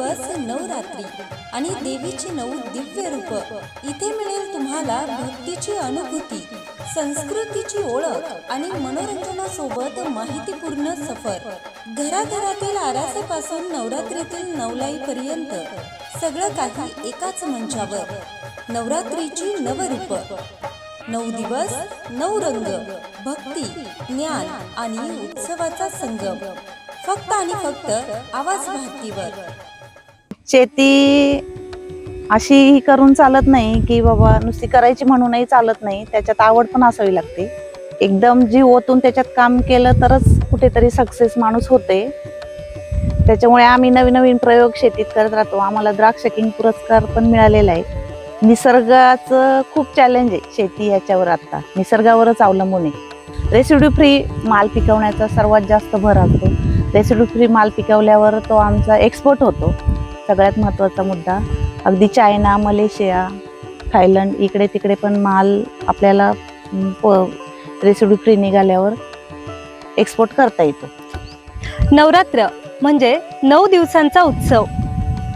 दिवस नवरात्री आणि देवीची नऊ दिव्य रूप. इथे मिळेल तुम्हाला भक्तीची अनुभूती संस्कृतीची ओळख आणि मनोरंजनासोबत माहितीपूर्ण सफर. घराघरातील आरासापासून नवरात्रीतील नवलाईपर्यंत सगळं काही एकाच मंचावर. नवरात्रीची नवरूप. नऊ दिवस नऊ रंग भक्ती ज्ञान आणि उत्सवाचा संगम. फक्त आणि फक्त आवाज भारतीवर शेती अशी ही करून चालत नाही की बाबा नुसती करायची म्हणूनही चालत नाही. त्याच्यात आवड पण असावी लागते. एकदम जीव ओतून त्याच्यात काम केलं तरच कुठेतरी सक्सेस माणूस होते. त्याच्यामुळे आम्ही नवीन नवीन प्रयोग शेतीत करत राहतो. आम्हाला द्राक्ष किंग पुरस्कार पण मिळालेला आहे. निसर्गाचं खूप चॅलेंज आहे शेती याच्यावर आता. निसर्गावरच अवलंबून आहे. रेसिड्यू फ्री माल पिकवण्याचा सर्वात जास्त भर असतो. रेसिड्यू फ्री माल पिकवल्यावर तो आमचा एक्सपोर्ट होतो. सगळ्यात महत्त्वाचा मुद्दा. अगदी चायना मलेशिया थायलंड इकडे तिकडे पण माल आपल्याला रेसिड्यू फ्री निघाल्यावर एक्सपोर्ट करता येतो. नवरात्र म्हणजे नऊ दिवसांचा उत्सव.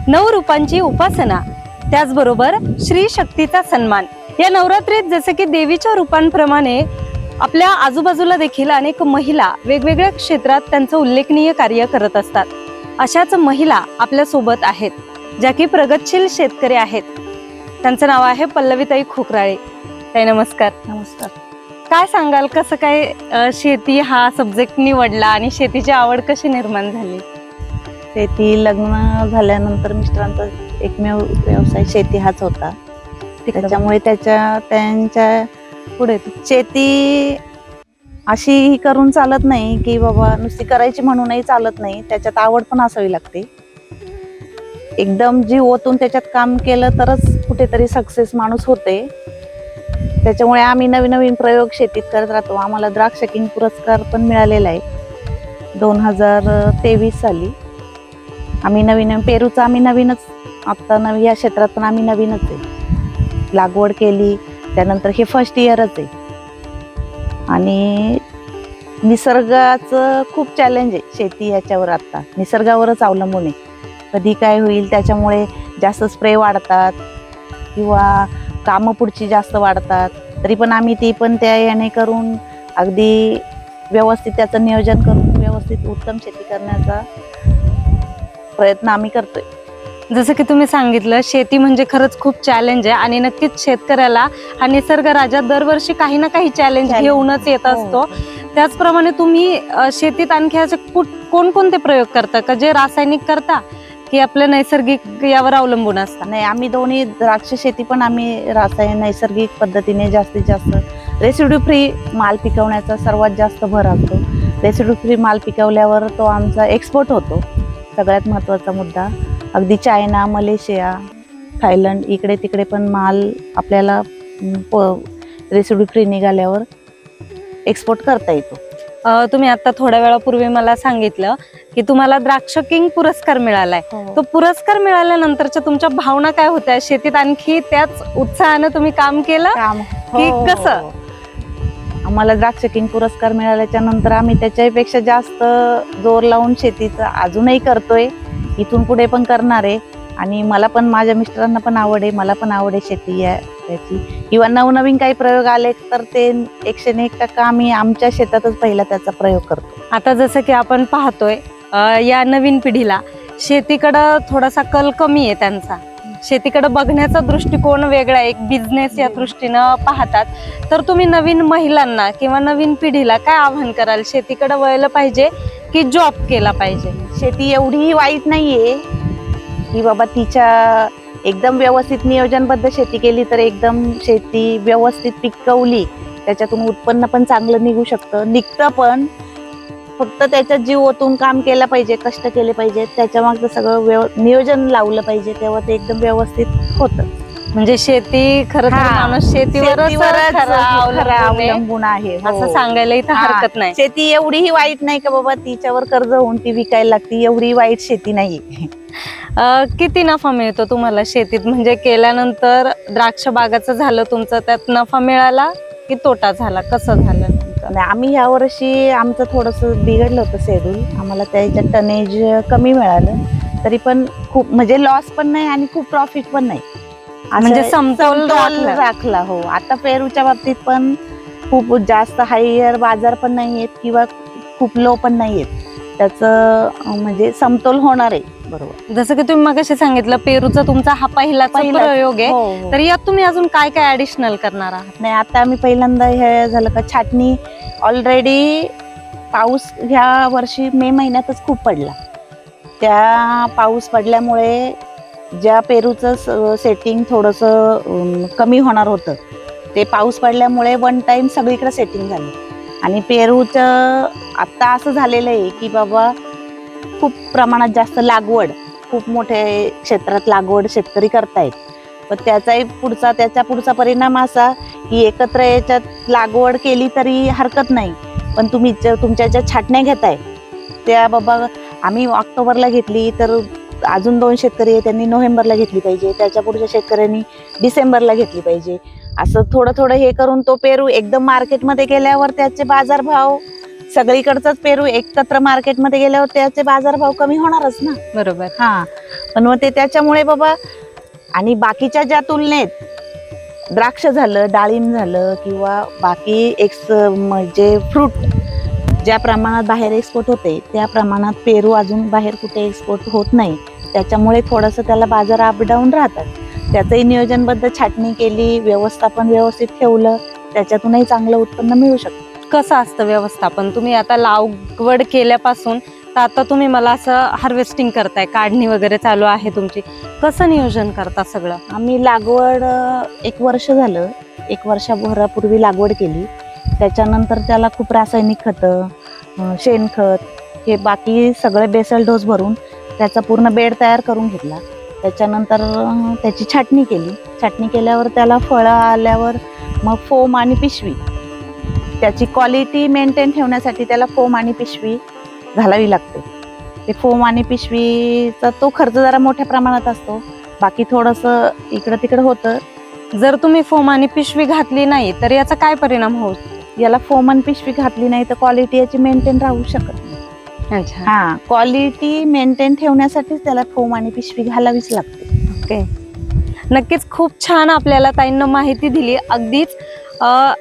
नऊ रूपांची उपासना. त्याचबरोबर श्री शक्तीचा सन्मान. या नवरात्रीत जसे की देवीच्या रूपांप्रमाणे आपल्या आजूबाजूला देखील अनेक महिला वेगवेगळ्या क्षेत्रात त्यांचं उल्लेखनीय कार्य करत असतात. अशाच महिला आपल्यासोबत आहेत ज्या की प्रगतशील शेतकरी आहेत. त्यांचं नाव आहे पल्लवीताई खोकराळे. ताई नमस्कार. नमस्कार. काय सांगाल कसं काय अ, शेती हा सब्जेक्ट निवडला आणि शेतीची आवड कशी निर्माण झाली? शेती लग्न झाल्यानंतर मिस्टरांचा एकमेव व्यवसाय शेती हाच होता. त्याच्यामुळे त्याच्या त्यांच्या पुढे शेती अशी ही करून चालत नाही की बाबा नुसती करायची म्हणूनही चालत नाही त्याच्यात आवड पण असावी लागते. एकदम जी ओतून त्याच्यात काम केलं तरच कुठेतरी सक्सेस माणूस होते. त्याच्यामुळे आम्ही नवीन नवीन प्रयोग शेतीत करत राहतो. आम्हाला द्राक्ष किंग पुरस्कार पण मिळालेला आहे. दोन हजार तेवीस साली. आम्ही नवीन पेरूचं आम्ही नवीनच आत्ता नवी या क्षेत्रात पण आम्ही नवीनच आहे. लागवड केली त्यानंतर हे फर्स्ट इयरच आहे. आणि निसर्गाचं खूप चॅलेंज आहे शेती याच्यावर आता. निसर्गावरच अवलंबून आहे. कधी काय होईल त्याच्यामुळे जास्त स्प्रे वाढतात किंवा कामं पुढची जास्त वाढतात. तरी पण आम्ही ती पण त्या याने करून अगदी व्यवस्थित त्याचं नियोजन करून व्यवस्थित उत्तम शेती करण्याचा प्रयत्न आम्ही करतोय. जसं की तुम्ही सांगितलं शेती म्हणजे खरंच खूप चॅलेंज आहे आणि नक्कीच शेतकऱ्याला हा निसर्ग राजा दरवर्षी काही ना काही चॅलेंज. घेऊनच येत असतो. त्याचप्रमाणे तुम्ही शेतीत आणखी असे कोणकोणते प्रयोग करता का? जे रासायनिक करता की आपल्या नैसर्गिक यावर अवलंबून असतात नाही आम्ही दोन्ही द्राक्ष शेती पण आम्ही रासायन नैसर्गिक पद्धतीने जास्तीत जास्त रेसिड्यू फ्री माल पिकवण्याचा सर्वात जास्त भर असतो. रेसिड्यू फ्री माल पिकवल्यावर तो आमचा एक्सपोर्ट होतो. सगळ्यात महत्त्वाचा मुद्दा. अगदी चायना मलेशिया थायलंड इकडे तिकडे पण माल आपल्याला रेसिड्यू फ्री निघाल्यावर एक्सपोर्ट करता येतो. तुम्ही आता थोड्या वेळापूर्वी मला सांगितलं की तुम्हाला द्राक्ष किंग पुरस्कार मिळालाय. तो पुरस्कार मिळाल्यानंतरच्या तुमच्या भावना काय होत्या? शेतीत आणखी त्याच उत्साहानं तुम्ही काम केलं? की हो, हो, कसं? हो. आम्हाला द्राक्ष किंग पुरस्कार मिळाल्याच्या नंतर आम्ही त्याच्यापेक्षा जास्त जोर लावून शेतीचं अजूनही करतोय. इथून पुढे पण करणार आहे. आणि मला पण माझ्या मिस्टरांना पण आवड आहे मला पण आवड आहे शेती या याची. किंवा नवनवीन काही प्रयोग आले तर ते एकशे एक टक्का आम्ही आमच्या शेतातच पहिला त्याचा प्रयोग करतो. आता जसं की आपण पाहतोय या नवीन पिढीला शेतीकडं थोडासा कल कमी आहे त्यांचा. शेतीकडे बघण्याचा दृष्टिकोन वेगळा आहे, एक बिझनेस या दृष्टीनं पाहतात. तर तुम्ही नवीन महिलांना किंवा नवीन पिढीला काय आव्हान कराल? शेतीकडे वळलं पाहिजे की जॉब केला पाहिजे. शेती एवढी वाईट नाहीये की बाबा तिच्या एकदम व्यवस्थित नियोजनबद्ध शेती केली तर एकदम शेती व्यवस्थित पिकवली त्याच्यातून उत्पन्न पण चांगलं निघू शकतं. निघतं पण फक्त त्याच्यात जीव ओतून काम केलं पाहिजे कष्ट केले पाहिजे त्याच्या मागचं सगळं व्यव नियोजन लावलं पाहिजे तेव्हा ते एकदम व्यवस्थित होतं. म्हणजे शेती खरं तर हा. माणूस शेतीवरच शेतीवरच खरा खरं अवलंबून आहे, अवलंबून आहे हो. असं सांगायला इथं हा. हरकत नाही. शेती एवढीही वाईट नाही का बाबा? तिच्यावर कर्ज होऊन ती विकायला लागती एवढी वाईट शेती नाहीये. अ, किती नफा मिळतो तुम्हाला शेतीत? म्हणजे केल्यानंतर द्राक्ष बागाचं झालं तुमचं त्यात नफा मिळाला की तोटा झाला? कसं झालं आणि आम्ही ह्या वर्षी आमचं थोडंसं बिघडलं होतं शेड्यूल आम्हाला त्याच्यात टनेज कमी मिळालं. तरी पण खूप म्हणजे लॉस पण नाही आणि खूप प्रॉफिट पण नाही. म्हणजे समतोल राखला. हो. आता पेरूच्या बाबतीत पण खूप जास्त हायर बाजार पण नाही आहेत किंवा खूप लो पण नाही आहेत. त्याचं म्हणजे समतोल होणार आहे. बरोबर. जसं की तुम्ही मगाशी सांगितलं पेरूचा तुमचा हा पहिलाच. प्रयोग आहे. हो, हो. तर यात तुम्ही अजून काय काय ऍडिशनल करणार आहात? नाही आता आम्ही पहिल्यांदा हे झालं का छाटणी ऑलरेडी पाऊस ह्या वर्षी मे महिन्यातच खूप पडला. त्या पाऊस पडल्यामुळे ज्या पेरूचं सेटिंग थोडंसं कमी होणार होतं ते पाऊस पडल्यामुळे वन टाईम सगळीकडे सेटिंग झालं. आणि पेरूचं आत्ता असं झालेलं आहे की बाबा खूप प्रमाणात जास्त लागवड खूप मोठे क्षेत्रात लागवड शेतकरी करतायत. पण त्याचाही पुढचा त्याचा पुढचा परिणाम असा की एकत्र याच्यात लागवड केली तरी हरकत नाही. पण तुम्ही तुमच्या ज्या छाटण्या घेताय त्या बाबा आम्ही ऑक्टोबरला घेतली तर अजून दोन शेतकरी आहे त्यांनी नोव्हेंबरला घेतली पाहिजे. त्याच्या पुढच्या शेतकऱ्यांनी डिसेंबरला घेतली पाहिजे. असं थोडं थोडं हे करून तो पेरू एकदम मार्केटमध्ये गेल्यावर त्याचे बाजारभाव सगळीकडचाच पेरू एकत्र मार्केटमध्ये गेल्यावर त्याचे बाजारभाव कमी होणारच ना. बरोबर. हा. पण मग ते त्याच्यामुळे बाबा आणि बाकीच्या ज्या तुलनेत द्राक्ष झालं डाळिंब झालं किंवा बाकी एक्स म्हणजे फ्रूट ज्या प्रमाणात बाहेर एक्सपोर्ट होते त्या प्रमाणात पेरू अजून बाहेर कुठे एक्सपोर्ट होत नाही. त्याच्यामुळे थोडंसं त्याला बाजार अप डाऊन राहतात. त्याचंही नियोजनबद्ध छाटणी केली व्यवस्थापन व्यवस्थित ठेवलं त्याच्यातूनही चांगलं उत्पन्न मिळू शकतं. कसं असतं व्यवस्थापन? तुम्ही आता लागवड केल्यापासून तर आता तुम्ही मला असं हार्वेस्टिंग करताय काढणी वगैरे चालू आहे तुमची. कसं नियोजन करता सगळं? आम्ही लागवड एक वर्ष झालं. एक वर्षभरापूर्वी लागवड केली. त्याच्यानंतर त्याला खूप रासायनिक खतं शेणखत हे बाकी सगळे बेसल डोस भरून त्याचा पूर्ण बेड तयार करून घेतला. त्याच्यानंतर त्याची छाटणी केली. छाटणी केल्यावर त्याला फळं आल्यावर मग फोम आणि पिशवी. त्याची क्वालिटी मेंटेन ठेवण्यासाठी त्याला फोम आणि पिशवी घालावी लागते. ते फोम आणि पिशवीचा तो खर्च जरा मोठ्या प्रमाणात असतो. बाकी थोडंसं इकडं तिकडं होतं. जर तुम्ही फोम आणि पिशवी घातली नाही तर याचा काय परिणाम होऊ? याला फोम आणि पिशवी घातली नाही तर क्वालिटी याची मेंटेन राहू शकत नाही. अच्छा. हा क्वालिटी मेंटेन ठेवण्यासाठीच त्याला फोम आणि पिशवी घालावीच लागते. ओके. नक्कीच खूप छान आपल्याला ताईंना माहिती दिली. अगदीच अ,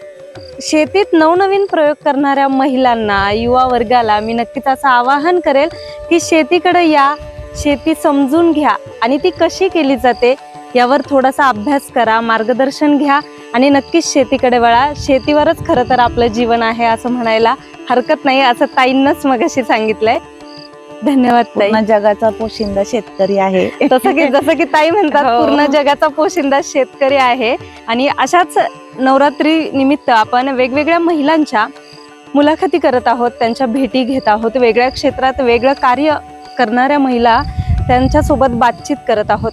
शेतीत नवनवीन प्रयोग करणाऱ्या महिलांना युवा वर्गाला मी नक्कीच असं आवाहन करेल की शेतीकडे या शेती समजून घ्या आणि ती कशी केली जाते यावर थोडासा अभ्यास करा मार्गदर्शन घ्या आणि नक्कीच शेतीकडे वळा. शेतीवरच खरं तर आपलं जीवन आहे असं म्हणायला हरकत नाही असं ताईंनाच मगाशी सांगितलंय. धन्यवाद ताई. जगाचा पोशिंदा शेतकरी आहे. तसं की जसं की ताई म्हणतात हो. पूर्ण जगाचा पोशिंदा शेतकरी आहे. आणि अशाच नवरात्री निमित्त आपण वेगवेगळ्या महिलांच्या मुलाखती करत आहोत त्यांच्या भेटी घेत आहोत वेगळ्या क्षेत्रात वेगळं कार्य करणाऱ्या महिला त्यांच्यासोबत बातचीत करत आहोत.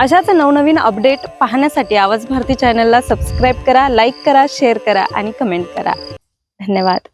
अशाच नवनवीन अपडेट पाहण्यासाठी आवाज भारती चॅनलला सबस्क्राईब करा लाईक करा शेअर करा आणि कमेंट करा. धन्यवाद.